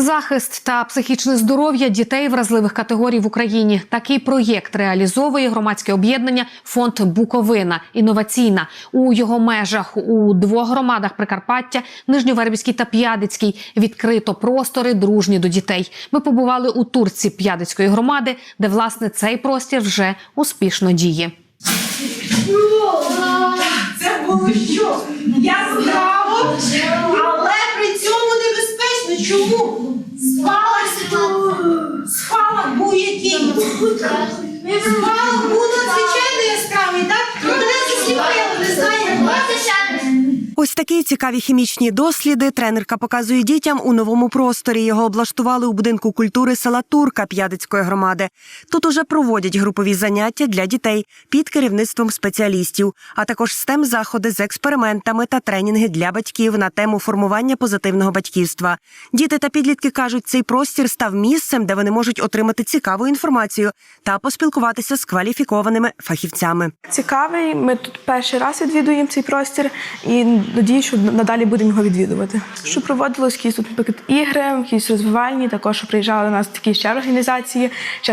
Захист та психічне здоров'я дітей вразливих категорій в Україні. Такий проєкт реалізовує громадське об'єднання Фонд Буковина інноваційна у його межах у двох громадах Прикарпаття, Нижньовербівській та П'ядицькій. Відкрито простори дружні до дітей. Ми побували у турці П'ядицької громади, де власне цей простір вже успішно діє. Це було що? Яскраво, але при цьому небезпечно. Чому? Ось такі цікаві хімічні досліди тренерка показує дітям у новому просторі. Його облаштували у будинку культури села Турка П'ядицької громади. Тут уже проводять групові заняття для дітей під керівництвом спеціалістів, а також stem заходи з експериментами та тренінги для батьків на тему формування позитивного батьківства. Діти та підлітки кажуть, цей простір став місцем, де вони можуть отримати цікаву інформацію та поспілкуватися з кваліфікованими фахівцями. цікавий. Ми тут перший раз відвідуємо цей простір і надію, що надалі будемо його відвідувати. Що проводилось якісь тут наприклад, ігри, якісь розвивальні, також що приїжджали до нас такі ще організації,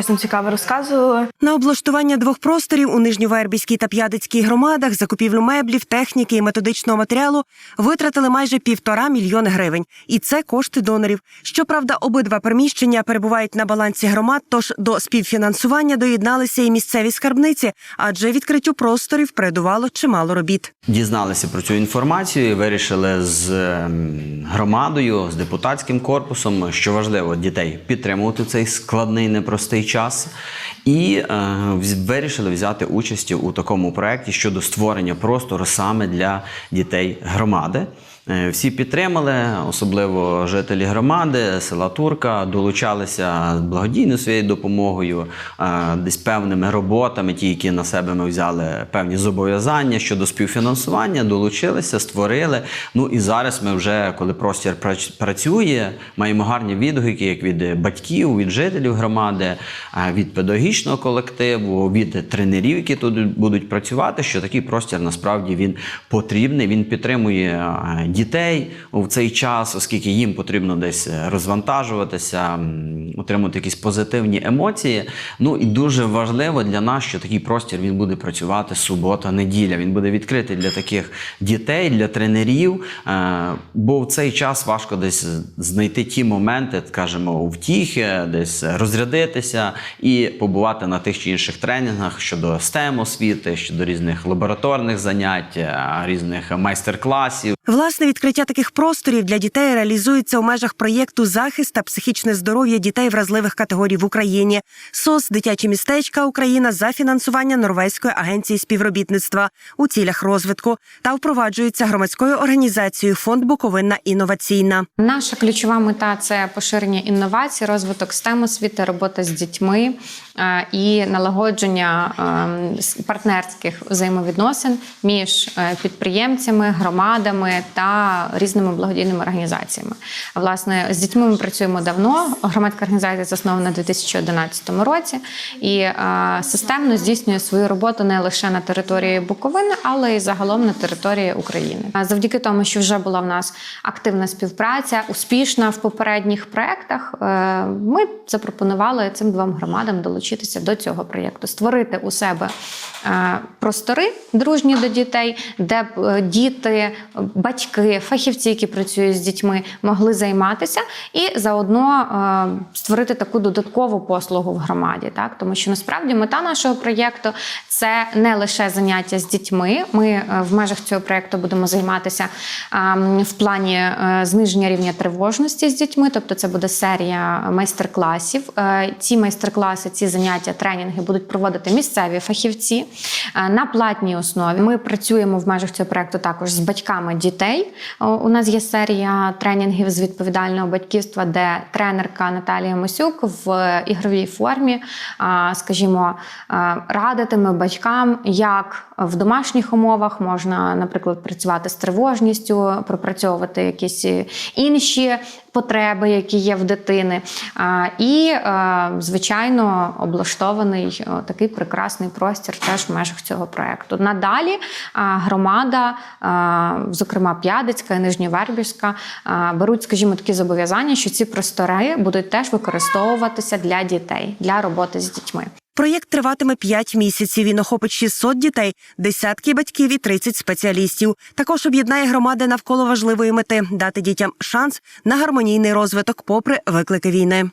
нам цікаво розказували. На облаштування двох просторів у Нижньовербівській та П'ядицькій громадах, закупівлю меблів, техніки і методичного матеріалу витратили майже півтора мільйони гривень. І це кошти донорів. Щоправда, обидва приміщення перебувають на балансі громад, тож до співфінансування доєдналися і місцеві скарбниці, адже відкриттю просторів передувало чимало робіт. Дізналися про цю інформацію і вирішили з ем, громадою, з депутатським корпусом, що важливо дітей підтримувати цей складний непростий час, і е, вирішили взяти участь у такому проєкті щодо створення простору саме для дітей громади. Е, Всі підтримали, особливо жителі громади, села Турка, долучалися з благодійною своєю допомогою, е, десь певними роботами, ті, які на себе ми взяли певні зобов'язання щодо співфінансування, долучилися, створили. Ну і зараз ми вже, коли простір працює, маємо гарні відгуки як від батьків, від жителів громади, е, від педагогічного колективу, від тренерів, які тут будуть працювати, що такий простір насправді він потрібний. Він підтримує дітей у цей час, оскільки їм потрібно десь розвантажуватися, отримати якісь позитивні емоції. Ну і дуже важливо для нас, що такий простір він буде працювати субота, неділя. Він буде відкритий для таких дітей, для тренерів. е, Бо в цей час важко десь знайти ті моменти, скажімо, втіхи, десь розрядитися і побувати на тих чи інших тренінгах щодо STEM освіти, щодо різних лабораторних занять, е, різних майстер-класів. Власне відкриття таких просторів для дітей реалізується у межах проєкту Захист та психічне здоров'я дітей вразливих категорій в Україні. СОС Дитячі містечка Україна за фінансування Норвезької агенції співробітництва у цілях розвитку та впроваджується громадською організацією Фонд Буковина інноваційна. Наша ключова мета це поширення інновацій, розвиток STEM освіти, робота з дітьми е, і налагодження е, партнерських взаємовідносин між е, підприємцями, громадами та різними благодійними організаціями. Власне, з дітьми ми працюємо давно. Громадська організація заснована у 2011 році і системно здійснює свою роботу не лише на території Буковини, але й загалом на території України. Завдяки тому, що вже була в нас активна співпраця, успішна в попередніх проєктах, е, ми запропонували цим двом громадам долучитися до цього проєкту, створити у себе е, простори дружні до дітей, де б е, діти, батьки, фахівці, які працюють з дітьми, могли займатися, і заодно е, створити таку додаткову послугу в громаді. Так, тому що насправді мета нашого проєкту це не лише заняття з дітьми. Ми е, в межах цього проєкту будемо займатися ем, в плані е, зниження рівня тривожності з дітьми, тобто це буде серія майстер-класів. Ці майстер-класи, ці заняття, тренінги будуть проводити місцеві фахівці на платній основі. Ми працюємо в межах цього проєкту також з батьками дітей. У нас є серія тренінгів з відповідального батьківства, де тренерка Наталія Мосюк в ігровій формі, скажімо, радитиме батькам, як в домашніх умовах можна, наприклад, працювати з тривожністю, пропрацьовувати якісь інші потреби, які є в дитини. І, е, звичайно, облаштований такий прекрасний простір теж в межах цього проекту. Надалі громада, зокрема, П'ядицька і Нижньовербівська беруть, скажімо, такі зобов'язання, що ці простори будуть теж використовуватися для дітей, для роботи з дітьми. Проєкт триватиме 5 місяців. Він охопить 600 дітей, десятки батьків і 30 спеціалістів. Також об'єднає громади навколо важливої мети дати дітям шанс на гармонійний розвиток, попри виклики війни.